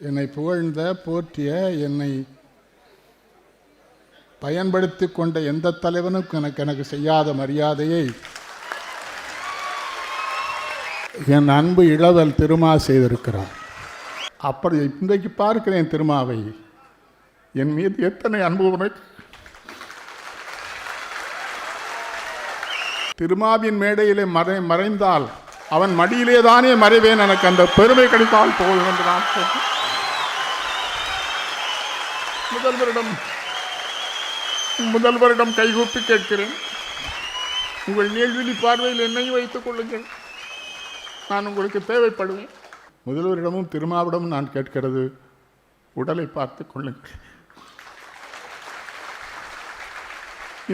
என்னை புகழ்ந்த போற்றிய என்னை பயன்படுத்தி கொண்ட எந்த தலைவனும் எனக்கு எனக்கு செய்யாத மரியாதையை என் அன்பு இளவல் திருமா செய்திருக்கிறார் அப்படி இன்றைக்கு பார்க்கிறேன் திருமாவை என் மீது எத்தனை அன்பு உனக்கு திருமாவின் மேடையிலே மறை மறைந்தால் அவன் மடியிலே தானே மறைவேன் எனக்கு அந்த பெருமை கிடைத்தால் போதும் என்று நான் சொன்னேன். முதல்வரிடம் முதல்வரிடம் கைகூப்பி கேட்கிறேன். உங்கள் நீள்விழி பார்வையில் என்னையும் வைத்துக் கொள்ளுங்கள். நான் உங்களுக்கு தேவைப்படுவேன். முதல்வரிடமும் திருமாவிடமும் நான் கேட்கிறது. உடலை பார்த்து கொள்ளுங்கள்.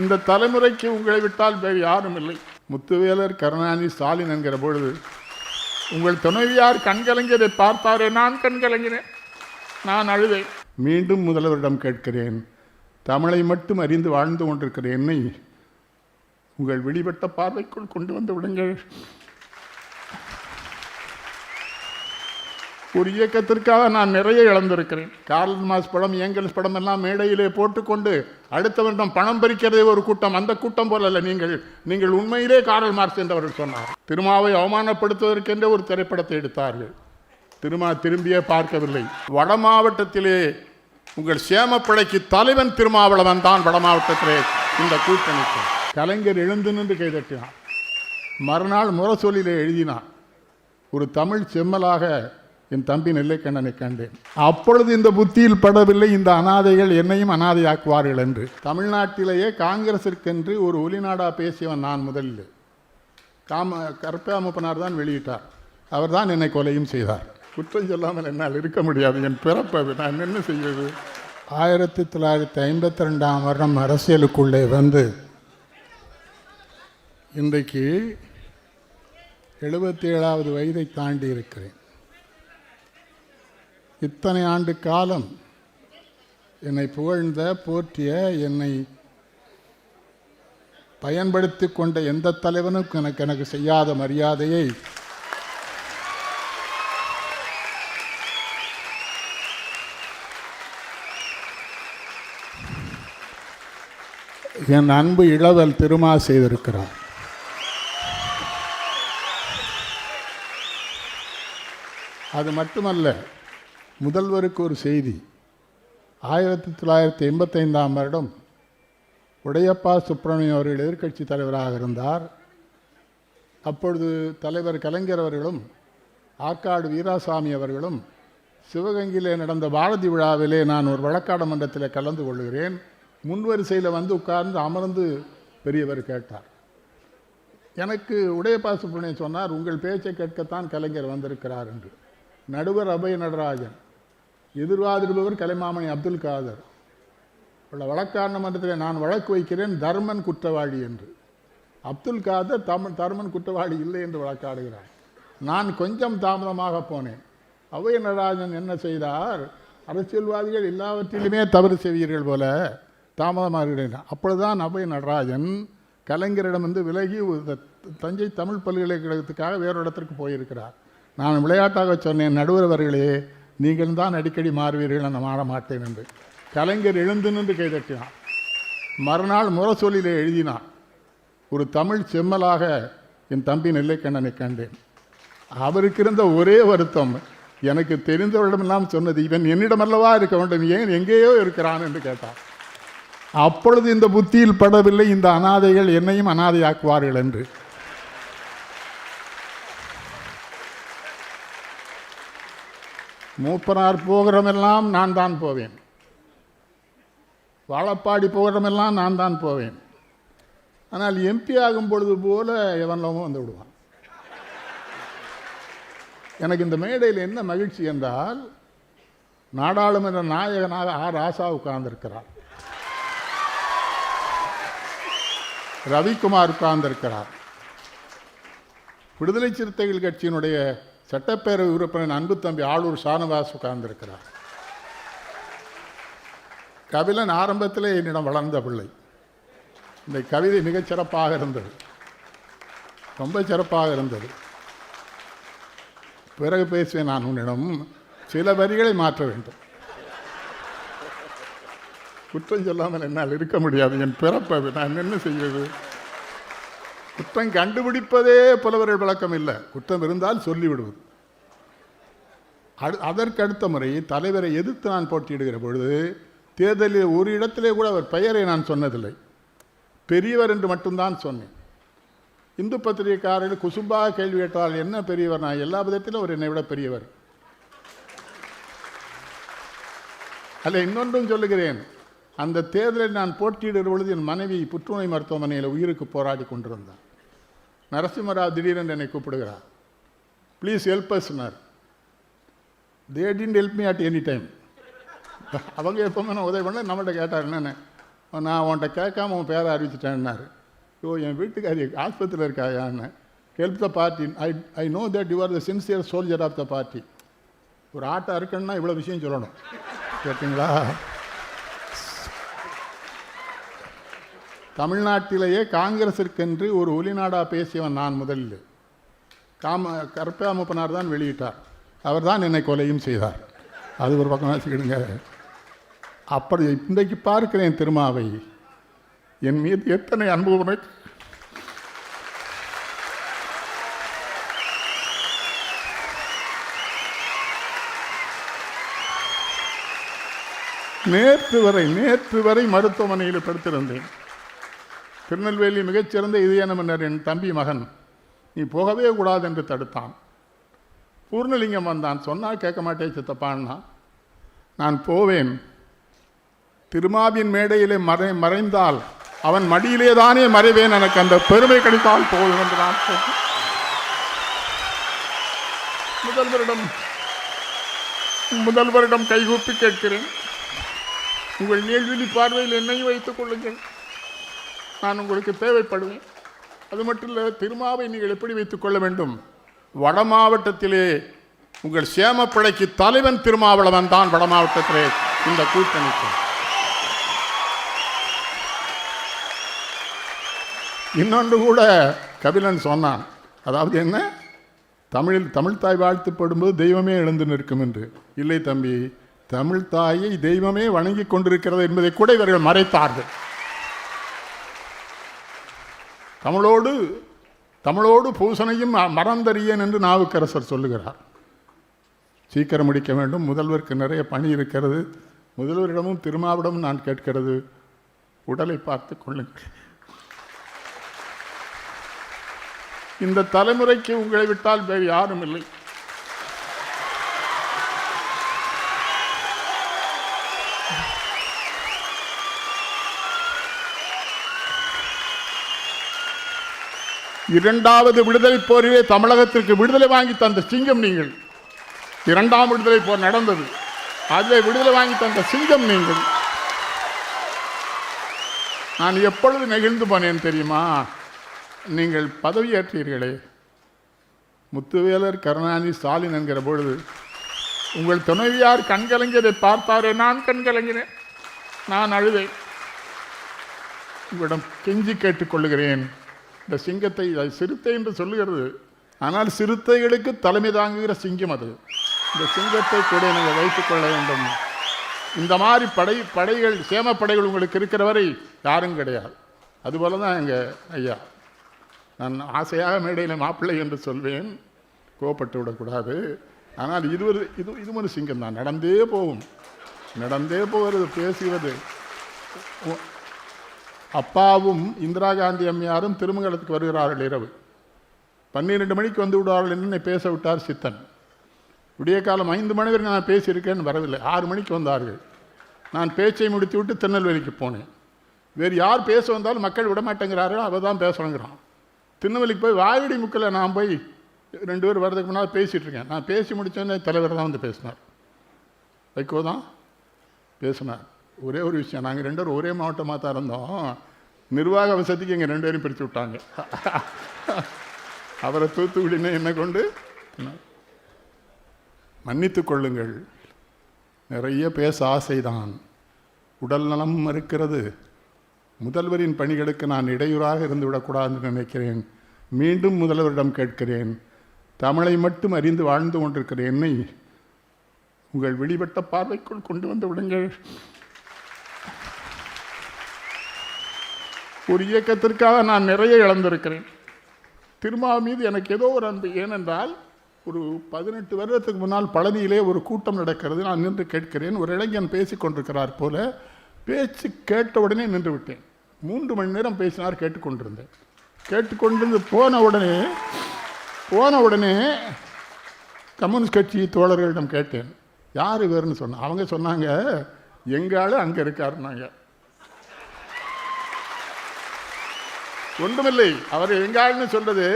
இந்த தலைமுறைக்கு உங்களை விட்டால் வேறு யாரும் இல்லை. முத்துவேலர் கருணாநிதி ஸ்டாலின் என்கிற பொழுது உங்கள் துணைவியார் கண்கலங்கியதை பார்த்தாரே நான் கண்கலங்கினேன். நான் அழுவேன் மீண்டும் முதல்வரிடம் கேட்கிறேன். தமிழை மட்டும் அறிந்து வாழ்ந்து கொண்டிருக்கிற என்னை உங்கள் வெளிப்பட்ட பார்வைக்குள் கொண்டு வந்து விடுங்கள். ஒரு இயக்கத்திற்காக நான் நிறைய இழந்திருக்கிறேன். கார்ல் மாஸ் படம் ஏங்கல்ஸ் படம் எல்லாம் மேடையிலே போட்டுக்கொண்டு அடுத்தவரிடம் பணம் பறிக்கிறதே ஒரு கூட்டம். அந்த கூட்டம் போல அல்ல நீங்கள். நீங்கள் உண்மையிலே கார்ல் மார்க்ஸ் என்றவர்கள் சொன்னார். திருமாவை அவமானப்படுத்துவதற்கென்றே ஒரு திரைப்படத்தை எடுத்தார்கள். திருமா திரும்பியே பார்க்கவில்லை. வட மாவட்டத்திலே உங்கள் சேமப்படைக்கு தலைவன் திருமாவளவன் தான் வட மாவட்டத்திலே இந்த கூட்டணிக்கு. கலைஞர் எழுந்து நின்று கைதட்டினார் மறுநாள் முரசொலியிலே எழுதினார் ஒரு தமிழ் செம்மலாக என் தம்பி நெல்லைக்கண்ணனை கண்டேன். அப்பொழுது இந்த புத்தியில் படவில்லை இந்த அனாதைகள் என்னையும் அனாதையாக்குவார்கள் என்று. தமிழ்நாட்டிலேயே காங்கிரசிற்கென்று ஒரு ஒலிநாடா பேசியவன் நான் முதலில். காம கருப்பாமுப்பனார் தான் வெளியிட்டார். அவர் தான் என்னை கொலையும் செய்தார். குற்றம் சொல்லாமல் என்னால் இருக்க முடியாது. என் பிறப்பது நான் என்ன செய்வது? ஆயிரத்தி தொள்ளாயிரத்தி ஐம்பத்தி ரெண்டாம் வருடம் அரசியலுக்குள்ளே வந்து இன்றைக்கு எழுபத்தி ஏழாவது வயதை தாண்டி இருக்கிறேன். இத்தனை ஆண்டு காலம் என்னை புகழ்ந்த போற்றிய என்னை பயன்படுத்தி கொண்ட எந்த தலைவனும் எனக்கு எனக்கு செய்யாத மரியாதையை என் அன்பு இளவல் திருமா செய்திருக்கிறார். அது மட்டுமல்ல முதல்வருக்கு ஒரு செய்தி. ஆயிரத்தி தொள்ளாயிரத்தி எண்பத்தைந்தாம் வருடம் உடையப்பா சுப்பிரமணியம் அவர்கள் எதிர்க்கட்சி தலைவராக இருந்தார். அப்பொழுது தலைவர் கலைஞர் அவர்களும் ஆற்காடு வீராசாமி அவர்களும் சிவகங்கையிலே நடந்த பாரதி விழாவிலே நான் ஒரு வழக்காடு மன்றத்தில் கலந்து கொள்கிறேன். முன்வரிசையில் வந்து உட்கார்ந்து அமர்ந்து பெரியவர் கேட்டார். எனக்கு உடையப்பா சுப்பிரமணியம் சொன்னார் உங்கள் பேச்சை கேட்கத்தான் கலைஞர் வந்திருக்கிறார் என்று. நடுவர் அபய நடராஜன் எதிர்வாதிருப்பவர் கலைமாமணி அப்துல் காதர் உள்ள வழக்காரண மன்றத்தில் நான் வழக்கு வைக்கிறேன் தர்மன் குற்றவாளி என்று. அப்துல் காதர் தமிழ் தர்மன் குற்றவாளி இல்லை என்று வழக்காடுகிறார். நான் கொஞ்சம் தாமதமாக போனேன். அபய நடராஜன் என்ன செய்தார்? அரசியல்வாதிகள் எல்லாவற்றிலுமே தவறு செய்வீர்கள் போல தாமதமாகிறேன் அப்பொழுதுதான் அபய நடராஜன் கலைஞரிடம் வந்து விலகி தஞ்சை தமிழ் பல்கலைக்கழகத்துக்காக வேறு இடத்திற்கு போயிருக்கிறார். நான் விளையாட்டாக சொன்னேன் நடுவரவர்களே நீங்கள் தான் அடிக்கடி மாறுவீர்கள் நான் மாற மாட்டேன் என்று. கலைஞர் எழுந்து நின்று கைதட்டினார் மறுநாள் முரசொலியிலே எழுதினார் ஒரு தமிழ் செம்மலாக என் தம்பி நெல்லைக்கண்ணனை கண்டேன். அவருக்கு இருந்த ஒரே வருத்தம் எனக்கு தெரிந்தவரிடமெல்லாம் சொன்னது இவன் என்னிடமல்லவா இருக்க வேண்டும் ஏன் எங்கேயோ இருக்கிறான் என்று கேட்டான் அப்பொழுது இந்த புத்தியில் படவில்லை இந்த அனாதைகள் என்னையும் அனாதையாக்குவார்கள் என்று. மூப்பனார் போகிறமெல்லாம் நான் தான் போவேன். வாழப்பாடி போகிறமெல்லாம் நான் தான் போவேன். ஆனால் எம்பி ஆகும் பொழுது போல எவனவும் வந்து விடுவான். எனக்கு இந்த மேடையில் என்ன மகிழ்ச்சி என்றால் நாடாளுமன்ற நாயகனாக ஆர் ஆசா உட்கார்ந்திருக்கிறார். ரவிக்குமார் உட்கார்ந்திருக்கிறார் விடுதலை சிறுத்தைகள் கட்சியினுடைய சட்டப்பேரவை உறுப்பினர் அன்பு தம்பி ஆளூர் சானவாஸ் உட்கார்ந்திருக்கிறார். கபிலன் ஆரம்பத்தில் என்னிடம் வளர்ந்த பிள்ளை. இந்த கவிதை மிகச் சிறப்பாக இருந்தது. ரொம்ப சிறப்பாக இருந்தது. பிறகு பேசுவேன் நான் உன்னிடம். சில வரிகளை மாற்ற வேண்டும். குற்றம் சொல்லாமல் என்னால் இருக்க முடியாது. என் பிறப்பது நான் என்ன செய்வது? குற்றம் கண்டுபிடிப்பதே புலவர்கள் விளக்கம் இல்லை. குற்றம் இருந்தால் சொல்லிவிடுவது. அடு அதற்கு அடுத்த முறை தலைவரை எதிர்த்து நான் போட்டியிடுகிற பொழுது தேர்தலில் ஒரு இடத்திலே கூட அவர் பெயரை நான் சொன்னதில்லை. பெரியவர் என்று மட்டும்தான் சொன்னேன். இந்து பத்திரிகைக்காரர்கள் குசும்பாக கேள்வி கேட்டால் என்ன பெரியவர்? நான் எல்லா விதத்திலும் அவர் என்னை விட பெரியவர். அல்ல இன்னொன்றும் சொல்லுகிறேன். அந்த தேர்தலில் நான் போட்டியிடுகிற பொழுது என் மனைவி புற்றுநோய் மருத்துவமனையில் உயிருக்கு போராடி கொண்டிருந்தார். நரசிம்மராவ் திடீரென்று என்னை கூப்பிடுகிறார். Please help Aznar they didn't help me at any time அவங்க எப்போ நான் உதவி பண்ண நம்மகிட்ட கேட்டார் என்னென்ன? நான் உன்ட்ட கேட்காம உன் பேரை அறிவிச்சிட்டேன்னாரு ஓ என் வீட்டுக்காரி ஆஸ்பத்திரியில் இருக்காயான்னு help the party I I know that you are the sincere soldier of the party ஒரு ஆட்டம் இருக்குன்னா இவ்வளோ விஷயம் சொல்லணும். கேட்டிங்களா? தமிழ்நாட்டிலேயே காங்கிரஸிற்கென்று ஒரு ஒலிநாடா பேசியவன் நான் முதலில். காம கருப்பாமுப்பனார் தான் வெளியிட்டார். அவர் தான் என்னை கொலையும் செய்தார். அது ஒரு பக்கம் வச்சுக்கிடுங்க. அப்படி இன்றைக்கு பார்க்கிறேன் திருமாவை. என் மீது எத்தனை அன்பு உனக்கு நேற்று வரை நேற்று வரை மருத்துவமனையில் படுத்திருந்தேன். திருநெல்வேலி மிகச்சிறந்த இதயன மன்னர் என் தம்பி மகன். நீ போகவே கூடாது என்று தடுத்தான். பூர்ணலிங்கம் வந்தான். சொன்னால் கேட்க மாட்டேன் சித்தப்பான்னா. நான் போவேன். திருமாவின் மேடையிலே மறை மறைந்தால் அவன் மடியிலே தானே மறைவேன் எனக்கு அந்த பெருமை கிடைத்தால் போதும் என்று நான் சொன்னேன். முதல்வரிடம் முதல்வரிடம் கைகூப்பி கேட்கிறேன். உங்கள் நீழ்விழி பார்வையில் என்னையும் வைத்துக் கொள்ளுங்கள். நான் உங்களுக்கு தேவைப்படுவேன் அது மட்டும் இல்லை திருமாவை நீங்கள் எப்படி வைத்துக் கொள்ள வேண்டும்? வட மாவட்டத்திலே உங்கள் சேமப்பிழைக்கு தலைவன் திருமாவளவன் தான் வட மாவட்டத்திலே இந்த கூட்டணிக்கு இன்னொன்று கூட கபிலன் சொன்னான். அதாவது என்ன? தமிழில் தமிழ் தாய் வாழ்த்து படும்போது தெய்வமே எழுந்து நிற்கும் என்று. இல்லை தம்பி தமிழ் தாயை தெய்வமே வணங்கி கொண்டிருக்கிறது என்பதை கூட இவர்கள் மறைத்தார்கள். தமிழோடு தமிழோடு பூசணையும் மறந்தறியேன் என்று நாவுக்கரசர் சொல்லுகிறார். சீக்கிரம் முடிக்க வேண்டும். முதல்வருக்கு நிறைய பணி இருக்கிறது. முதல்வரிடமும் திருமாவிடமும் நான் கேட்கிறது. உடலை பார்த்து கொள்ளுங்கள். இந்த தலைமுறைக்கு உங்களை விட்டால் வேறு யாரும் இல்லை. இரண்டாவது விடுதலை போரிலே தமிழகத்திற்கு விடுதலை வாங்கி தந்த சிங்கம் நீங்கள். இரண்டாம் விடுதலை போர் நடந்தது. அதில் விடுதலை வாங்கி தந்த சிங்கம் நீங்கள். நான் எப்பொழுது நெகிழ்ந்து போனேன் தெரியுமா? நீங்கள் பதவியேற்றீர்களே. முத்துவேலர் கருணாநிதி ஸ்டாலின் என்கிற பொழுது உங்கள் துணைவியார் கண்கலங்கியதை பார்த்தாரே நான் கண்கலங்கினேன் நான் அழுதேன். உங்களிடம் கெஞ்சி கேட்டுக்கொள்கிறேன். இந்த சிங்கத்தை சிறுத்தை என்று சொல்லுகிறது. ஆனால் சிறுத்தைகளுக்கு தலைமை தாங்குகிற சிங்கம் அது. இந்த சிங்கத்தை கூட நீங்கள் வைத்துக் கொள்ள வேண்டும். இந்த மாதிரி படை படைகள் சேமப்படைகள் உங்களுக்கு இருக்கிற வரை யாரும் கிடையாது. அதுபோல தான் எங்கள் ஐயா. நான் ஆசையாக மேடையில் மாப்பிள்ளை என்று சொல்வேன். கோபப்பட்டு விடக்கூடாது. ஆனால் இது ஒரு இது இது ஒரு சிங்கம் தான். நடந்தே போகும். நடந்தே போகிறது பேசுகிறது அப்பாவும் இந்திரா காந்தி அம்மையாரும் திருமங்கலத்துக்கு வருகிறார்கள் இரவு. பன்னிரெண்டு மணிக்கு வந்து விடுவார்கள் என்று பேச விட்டார் சித்தன். விடிய காலம் ஐந்து மணி வரை நான் பேசியிருக்கேன் வரவில்லை. ஆறு மணிக்கு வந்தார்கள். நான் பேச்சை முடித்து விட்டு திருநெல்வேலிக்கு போனேன். வேறு யார் பேச வந்தாலும் மக்கள் விட மாட்டேங்கிறார்கள் அவள் தான் பேசணுங்கிறான். திருநெல்வேலிக்கு போய் வாயடி முக்கில் நான் போய் ரெண்டு பேர் வர்றதுக்கு முன்னால் பேசிகிட்டு இருக்கேன் நான் பேசி முடித்தோன்னே தலைவர் தான் வந்து பேசினார். வைகோ தான் பேசினார். ஒரே ஒரு விஷயம். நாங்கள் ரெண்டு பேரும் ஒரே மாவட்டமாக தான் இருந்தோம். நிர்வாக வசதிக்கு எங்கள் ரெண்டு பேரும் பிரித்து விட்டாங்க. அவரை தூத்துக்குடினே என்ன கொண்டு. மன்னித்து கொள்ளுங்கள். நிறைய பேச ஆசைதான். உடல் நலம் இருக்கிறது முதல்வரின் பணிகளுக்கு நான் இடையூறாக இருந்து விடக்கூடாதுன்னு நினைக்கிறேன். மீண்டும் முதல்வரிடம் கேட்கிறேன். தமிழை மட்டும் அறிந்து வாழ்ந்து கொண்டிருக்கிற என்னை உங்கள் வெளிப்பட்ட பார்வைக்குள் கொண்டு வந்து விடுங்கள். ஒரு இயக்கத்திற்காக நான் நிறைய இழந்திருக்கிறேன். திருமாவு மீது எனக்கு ஏதோ ஒரு அன்பு. ஏனென்றால் ஒரு பதினெட்டு வருடத்துக்கு முன்னால் பழனியிலே ஒரு கூட்டம் நடக்கிறது. நான் நின்று கேட்கிறேன். ஒரு இளைஞன் பேசி கொண்டிருக்கிறார் போல பேச்சு கேட்ட உடனே நின்று விட்டேன். மூன்று மணி நேரம் பேசினார் கேட்டுக்கொண்டிருந்தேன் கேட்டுக்கொண்டிருந்து போன உடனே போன உடனே கம்யூனிஸ்ட் கட்சி தோழர்களிடம் கேட்டேன். யார் இவர்னு சொன்னேன் அவங்க சொன்னாங்க எங்க அங்கே இருக்காருன்னாங்க. ஒன்றுமில்லை. அவர் எங்காள்னு சொல்றது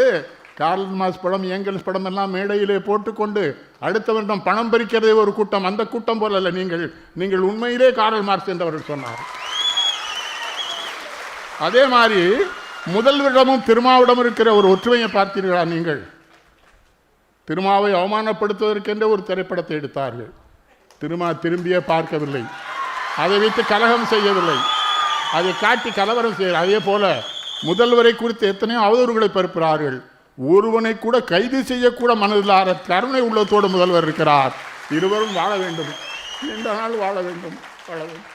கார்ல் மாஸ் படம் ஏங்கல்ஸ் படம் எல்லாம் மேடையிலே போட்டுக்கொண்டு அடுத்த வருடம் பணம் பறிக்கிறதே ஒரு கூட்டம். அந்த கூட்டம் போல அல்ல நீங்கள் நீங்கள் உண்மையிலே காரல் மார்க்ஸ் என்றவர்கள் சொன்னார். அதே மாதிரி முதல்வரிடமும் திருமாவிடம் இருக்கிற ஒரு ஒற்றுமையை பார்த்தீர்களா நீங்கள்? திருமாவை அவமானப்படுத்துவதற்கென்ற ஒரு திரைப்படத்தை எடுத்தார்கள். திருமா திரும்பியே பார்க்கவில்லை. அதை வைத்து கலகம் செய்யவில்லை. அதை காட்டி கலவரம் செய்ய அதே போல முதல்வரை குறித்து எத்தனையோ அவதூறுகளை பரப்புகிறார்கள். ஒருவனை கூட கைது செய்யக்கூட மனதில்லாத கருணை உள்ளத்தோடு முதல்வர் இருக்கிறார். இருவரும் வாழ வேண்டும். நீண்ட நாள் வாழ வேண்டும். வாழ வேண்டும்.